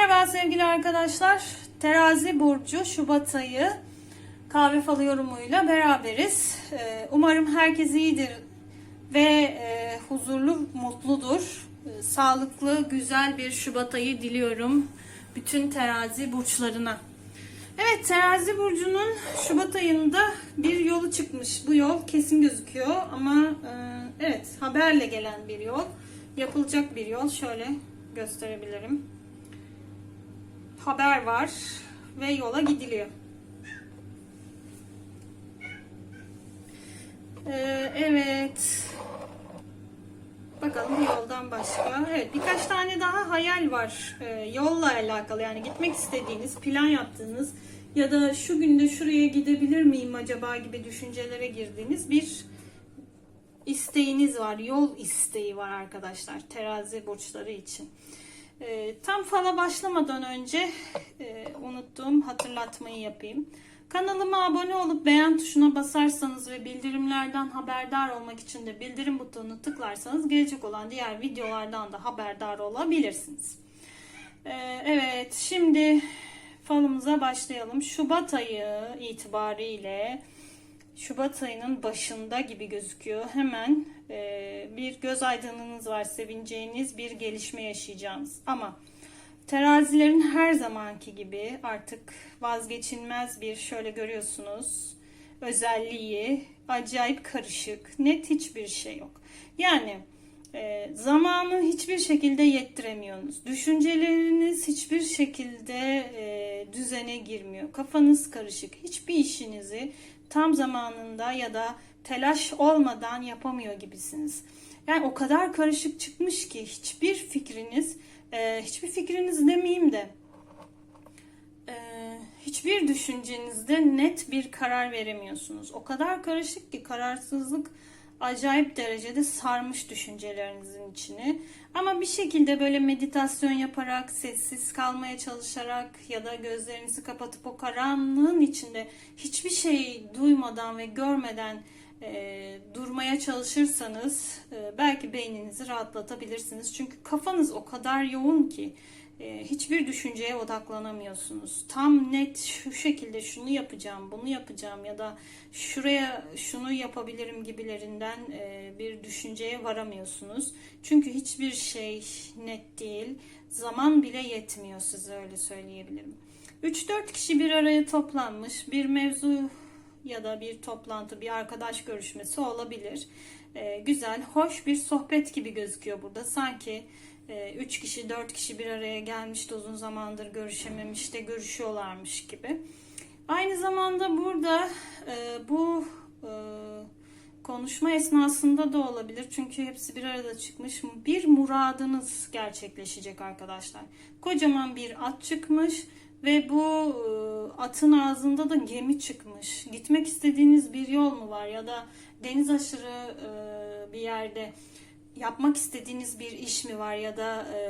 Merhaba sevgili arkadaşlar. Terazi Burcu Şubat ayı kahve falı yorumuyla beraberiz. Ee, Umarım herkes iyidir ve e, huzurlu, mutludur. Ee, Sağlıklı, güzel bir Şubat ayı diliyorum bütün terazi burçlarına. Evet terazi burcunun Şubat ayında bir yolu çıkmış. Bu yol kesin gözüküyor ama e, evet haberle gelen bir yol. Yapılacak bir yol. Şöyle gösterebilirim. Haber var ve yola gidiliyor. Ee, evet. Bakalım yoldan başka. Evet birkaç tane daha hayal var. Ee, yolla alakalı yani gitmek istediğiniz, plan yaptığınız ya da şu günde şuraya gidebilir miyim acaba gibi düşüncelere girdiğiniz bir isteğiniz var. Yol isteği var arkadaşlar terazi burçları için. Ee, tam fala başlamadan önce e, unuttuğum hatırlatmayı yapayım. Kanalıma abone olup beğen tuşuna basarsanız ve bildirimlerden haberdar olmak için de bildirim butonunu tıklarsanız gelecek olan diğer videolardan da haberdar olabilirsiniz. Ee, evet şimdi falımıza başlayalım. Şubat ayı itibariyle Şubat ayının başında gibi gözüküyor. Hemen e, bir göz aydınlığınız var, sevineceğiniz bir gelişme yaşayacağınız. Ama terazilerin her zamanki gibi artık vazgeçilmez bir şöyle görüyorsunuz özelliği acayip karışık, net hiçbir şey yok. Yani e, zamanı hiçbir şekilde yettiremiyorsunuz. Düşünceleriniz hiçbir şekilde e, düzene girmiyor. Kafanız karışık. Hiçbir işinizi tam zamanında ya da telaş olmadan yapamıyor gibisiniz. Yani o kadar karışık çıkmış ki hiçbir fikriniz, e, hiçbir fikriniz demeyeyim de e, hiçbir düşüncenizde net bir karar veremiyorsunuz. O kadar karışık ki kararsızlık acayip derecede sarmış düşüncelerinizin içini. Ama bir şekilde böyle meditasyon yaparak, sessiz kalmaya çalışarak ya da gözlerinizi kapatıp o karanlığın içinde hiçbir şey duymadan ve görmeden e, durmaya çalışırsanız e, belki beyninizi rahatlatabilirsiniz. Çünkü kafanız o kadar yoğun ki hiçbir düşünceye odaklanamıyorsunuz. Tam net şu şekilde şunu yapacağım, bunu yapacağım ya da şuraya şunu yapabilirim gibilerinden e, bir düşünceye varamıyorsunuz. Çünkü hiçbir şey net değil. Zaman bile yetmiyor size öyle söyleyebilirim. 3-4 kişi bir araya toplanmış bir mevzu ya da bir toplantı, bir arkadaş görüşmesi olabilir. E, güzel, hoş bir sohbet gibi gözüküyor burada. Sanki 3 kişi 4 kişi bir araya gelmiş de uzun zamandır görüşememiş de görüşüyorlarmış gibi. Aynı zamanda burada e, bu e, konuşma esnasında da olabilir. Çünkü hepsi bir arada çıkmış. Bir muradınız gerçekleşecek arkadaşlar. Kocaman bir at çıkmış ve bu e, atın ağzında da gemi çıkmış. Gitmek istediğiniz bir yol mu var ya da deniz aşırı bir yerde yapmak istediğiniz bir iş mi var ya da e,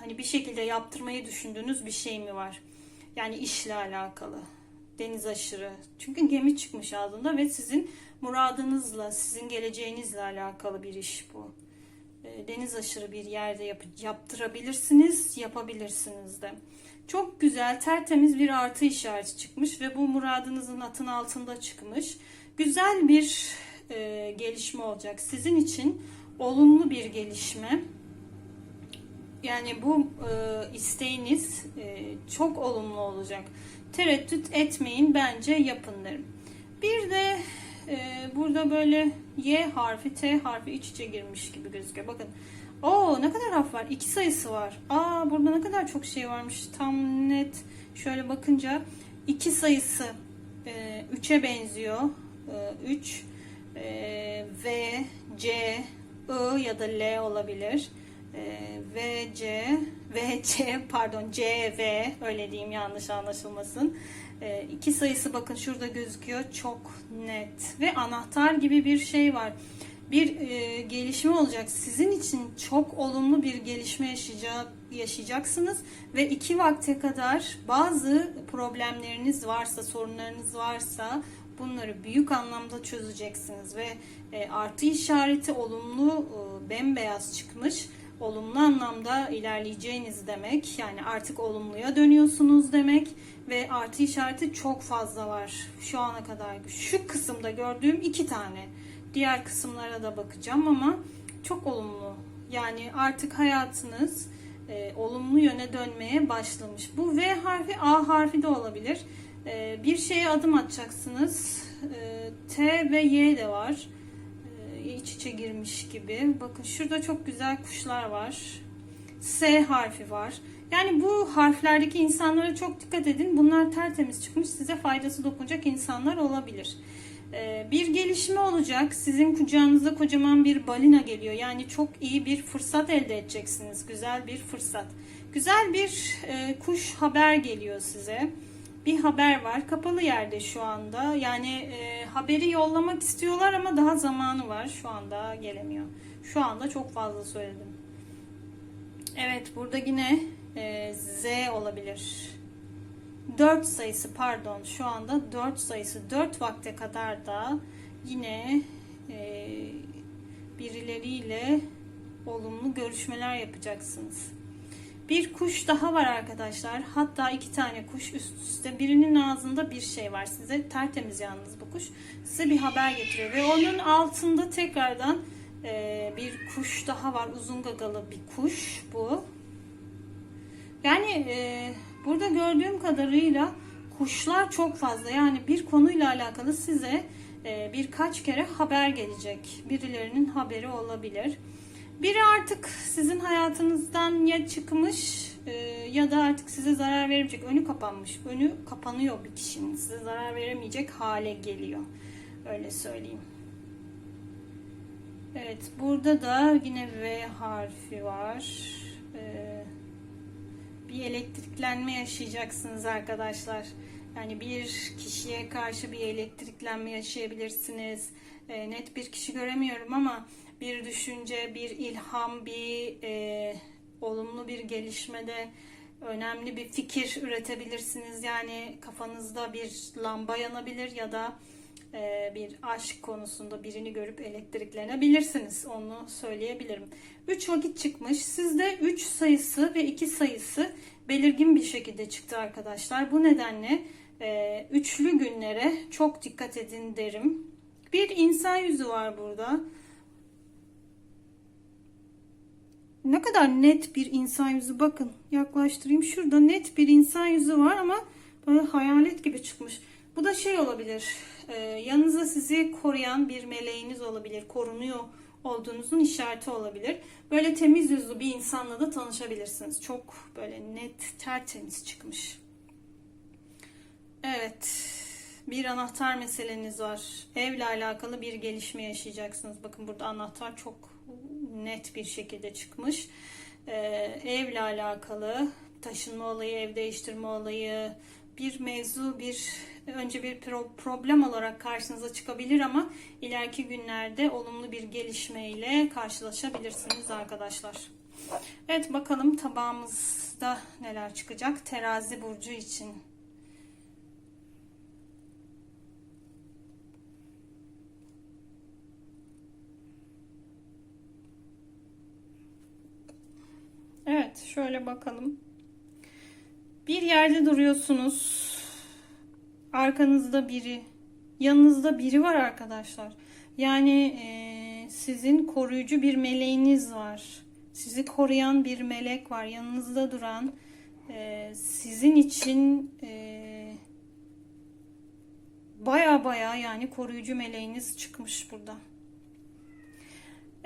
hani bir şekilde yaptırmayı düşündüğünüz bir şey mi var? Yani işle alakalı. Deniz aşırı. Çünkü gemi çıkmış ağzında ve sizin muradınızla, sizin geleceğinizle alakalı bir iş bu. E, deniz aşırı bir yerde yap yaptırabilirsiniz, yapabilirsiniz de. Çok güzel, tertemiz bir artı işareti çıkmış ve bu muradınızın atın altında çıkmış. Güzel bir e, gelişme olacak sizin için olumlu bir gelişme. Yani bu e, isteğiniz e, çok olumlu olacak. Tereddüt etmeyin bence yapın derim. Bir de e, burada böyle Y harfi T harfi iç içe girmiş gibi gözüküyor. Bakın. Oo ne kadar harf var? İki sayısı var. Aa burada ne kadar çok şey varmış. Tam net şöyle bakınca iki sayısı e, 3'e benziyor. 3 e, e, V C I ya da L olabilir. E, V, C, V, C pardon C, V öyle diyeyim yanlış anlaşılmasın. E, iki sayısı bakın şurada gözüküyor çok net ve anahtar gibi bir şey var. Bir e, gelişme olacak. Sizin için çok olumlu bir gelişme yaşayacak, yaşayacaksınız ve iki vakte kadar bazı problemleriniz varsa, sorunlarınız varsa bunları büyük anlamda çözeceksiniz ve e, artı işareti olumlu e, bembeyaz çıkmış. olumlu anlamda ilerleyeceğiniz demek. Yani artık olumluya dönüyorsunuz demek ve artı işareti çok fazla var şu ana kadar. Şu kısımda gördüğüm iki tane. Diğer kısımlara da bakacağım ama çok olumlu. Yani artık hayatınız e, olumlu yöne dönmeye başlamış. Bu V harfi A harfi de olabilir. E, bir şeye adım atacaksınız. E, T ve Y de var. E, iç içe girmiş gibi. Bakın şurada çok güzel kuşlar var. S harfi var. Yani bu harflerdeki insanlara çok dikkat edin. Bunlar tertemiz çıkmış. Size faydası dokunacak insanlar olabilir. Ee, bir gelişme olacak. Sizin kucağınıza kocaman bir balina geliyor. Yani çok iyi bir fırsat elde edeceksiniz. Güzel bir fırsat. Güzel bir e, kuş haber geliyor size. Bir haber var. Kapalı yerde şu anda. Yani e, haberi yollamak istiyorlar ama daha zamanı var. Şu anda gelemiyor. Şu anda çok fazla söyledim. Evet burada yine e, Z olabilir. 4 sayısı pardon şu anda 4 sayısı 4 vakte kadar da yine e, birileriyle olumlu görüşmeler yapacaksınız. Bir kuş daha var arkadaşlar. Hatta iki tane kuş üst üste. Birinin ağzında bir şey var. Size tertemiz yalnız bu kuş. Size bir haber getiriyor. Ve onun altında tekrardan e, bir kuş daha var. Uzun gagalı bir kuş bu. Yani e, burada gördüğüm kadarıyla kuşlar çok fazla. Yani bir konuyla alakalı size e, birkaç kere haber gelecek. Birilerinin haberi olabilir. Biri artık sizin hayatınızdan ya çıkmış e, ya da artık size zarar verebilecek. Önü kapanmış. Önü kapanıyor bir kişinin. Size zarar veremeyecek hale geliyor. Öyle söyleyeyim. Evet burada da yine V harfi var. Ee, bir elektriklenme yaşayacaksınız arkadaşlar. Yani bir kişiye karşı bir elektriklenme yaşayabilirsiniz. E, net bir kişi göremiyorum ama bir düşünce, bir ilham, bir e, olumlu bir gelişmede önemli bir fikir üretebilirsiniz. Yani kafanızda bir lamba yanabilir ya da e, bir aşk konusunda birini görüp elektriklenebilirsiniz. Onu söyleyebilirim. 3 vakit çıkmış. Sizde 3 sayısı ve 2 sayısı belirgin bir şekilde çıktı arkadaşlar. Bu nedenle e, üçlü günlere çok dikkat edin derim. Bir insan yüzü var burada. Ne kadar net bir insan yüzü bakın yaklaştırayım. Şurada net bir insan yüzü var ama böyle hayalet gibi çıkmış. Bu da şey olabilir. E, yanınızda sizi koruyan bir meleğiniz olabilir. Korunuyor olduğunuzun işareti olabilir. Böyle temiz yüzlü bir insanla da tanışabilirsiniz. Çok böyle net, tertemiz çıkmış. Evet. Bir anahtar meseleniz var. Evle alakalı bir gelişme yaşayacaksınız. Bakın burada anahtar çok net bir şekilde çıkmış. Ee, evle alakalı taşınma olayı, ev değiştirme olayı, bir mevzu, bir önce bir pro- problem olarak karşınıza çıkabilir ama ileriki günlerde olumlu bir gelişmeyle karşılaşabilirsiniz arkadaşlar. Evet bakalım tabağımızda neler çıkacak terazi burcu için. Evet şöyle bakalım. Bir yerde duruyorsunuz. Arkanızda biri, yanınızda biri var arkadaşlar. Yani e, sizin koruyucu bir meleğiniz var. Sizi koruyan bir melek var. Yanınızda duran, e, sizin için e, baya baya yani koruyucu meleğiniz çıkmış burada.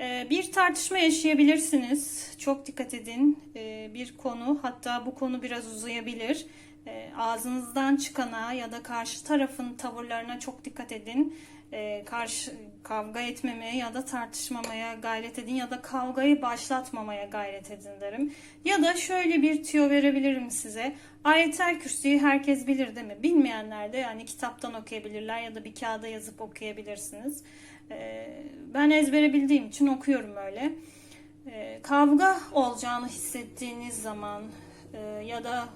E, bir tartışma yaşayabilirsiniz. Çok dikkat edin. E, bir konu hatta bu konu biraz uzayabilir. E, ağzınızdan çıkana ya da karşı tarafın tavırlarına çok dikkat edin. Karşı kavga etmemeye ya da tartışmamaya gayret edin ya da kavgayı başlatmamaya gayret edin derim. Ya da şöyle bir tüyo verebilirim size. Ayetel Kürsü'yü herkes bilir değil mi? Bilmeyenler de yani kitaptan okuyabilirler ya da bir kağıda yazıp okuyabilirsiniz. Ben ezbere bildiğim için okuyorum öyle. Kavga olacağını hissettiğiniz zaman e, ya da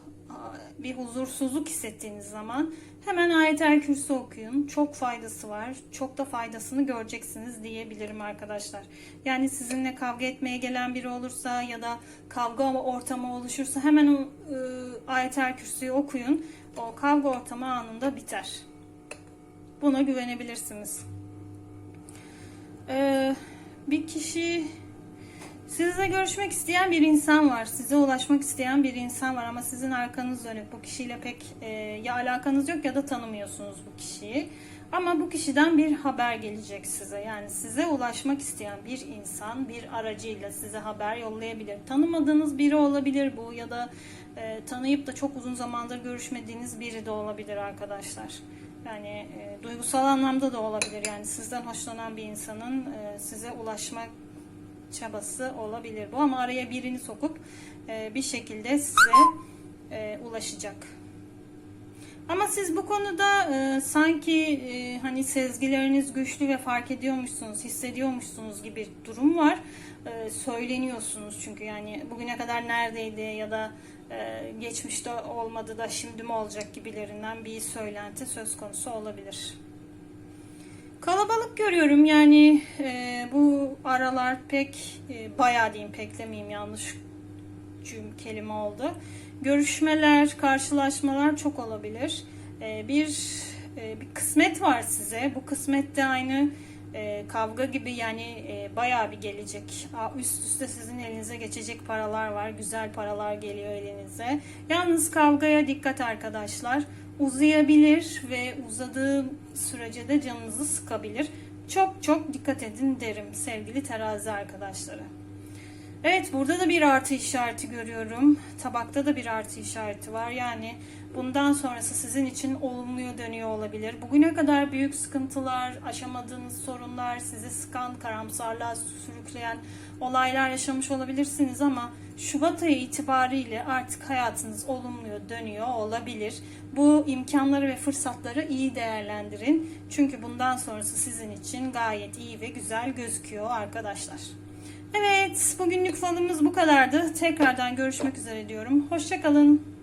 bir huzursuzluk hissettiğiniz zaman hemen ayetel kürsü okuyun. Çok faydası var. Çok da faydasını göreceksiniz diyebilirim arkadaşlar. Yani sizinle kavga etmeye gelen biri olursa ya da kavga ortamı oluşursa hemen o e, ayetel kürsüyü okuyun. O kavga ortamı anında biter. Buna güvenebilirsiniz. Ee, bir kişi Sizinle görüşmek isteyen bir insan var. Size ulaşmak isteyen bir insan var ama sizin arkanız dönük. Bu kişiyle pek e, ya alakanız yok ya da tanımıyorsunuz bu kişiyi. Ama bu kişiden bir haber gelecek size. Yani size ulaşmak isteyen bir insan bir aracıyla size haber yollayabilir. Tanımadığınız biri olabilir bu ya da e, tanıyıp da çok uzun zamandır görüşmediğiniz biri de olabilir arkadaşlar. Yani e, duygusal anlamda da olabilir. Yani sizden hoşlanan bir insanın e, size ulaşmak çabası olabilir bu ama araya birini sokup e, bir şekilde size e, ulaşacak. Ama siz bu konuda e, sanki e, hani sezgileriniz güçlü ve fark ediyormuşsunuz, hissediyormuşsunuz gibi durum var. E, söyleniyorsunuz çünkü yani bugüne kadar neredeydi ya da e, geçmişte olmadı da şimdi mi olacak gibilerinden bir söylenti söz konusu olabilir. Kalabalık görüyorum yani e, bu aralar pek e, bayağı diyeyim pek demeyeyim yanlış cüm kelime oldu. Görüşmeler, karşılaşmalar çok olabilir. E, bir e, bir kısmet var size. Bu kısmet de aynı e, kavga gibi yani e, bayağı bir gelecek. Aa, Üst üste sizin elinize geçecek paralar var. Güzel paralar geliyor elinize. Yalnız kavgaya dikkat arkadaşlar. Uzayabilir ve uzadığı sürece de canınızı sıkabilir. Çok çok dikkat edin derim sevgili terazi arkadaşları. Evet burada da bir artı işareti görüyorum. Tabakta da bir artı işareti var. Yani bundan sonrası sizin için olumluya dönüyor olabilir. Bugüne kadar büyük sıkıntılar, aşamadığınız sorunlar, sizi sıkan, karamsarlığa sürükleyen olaylar yaşamış olabilirsiniz ama Şubat ayı itibariyle artık hayatınız olumluya dönüyor olabilir. Bu imkanları ve fırsatları iyi değerlendirin. Çünkü bundan sonrası sizin için gayet iyi ve güzel gözüküyor arkadaşlar. Evet, bugünlük falımız bu kadardı. Tekrardan görüşmek üzere diyorum. Hoşçakalın.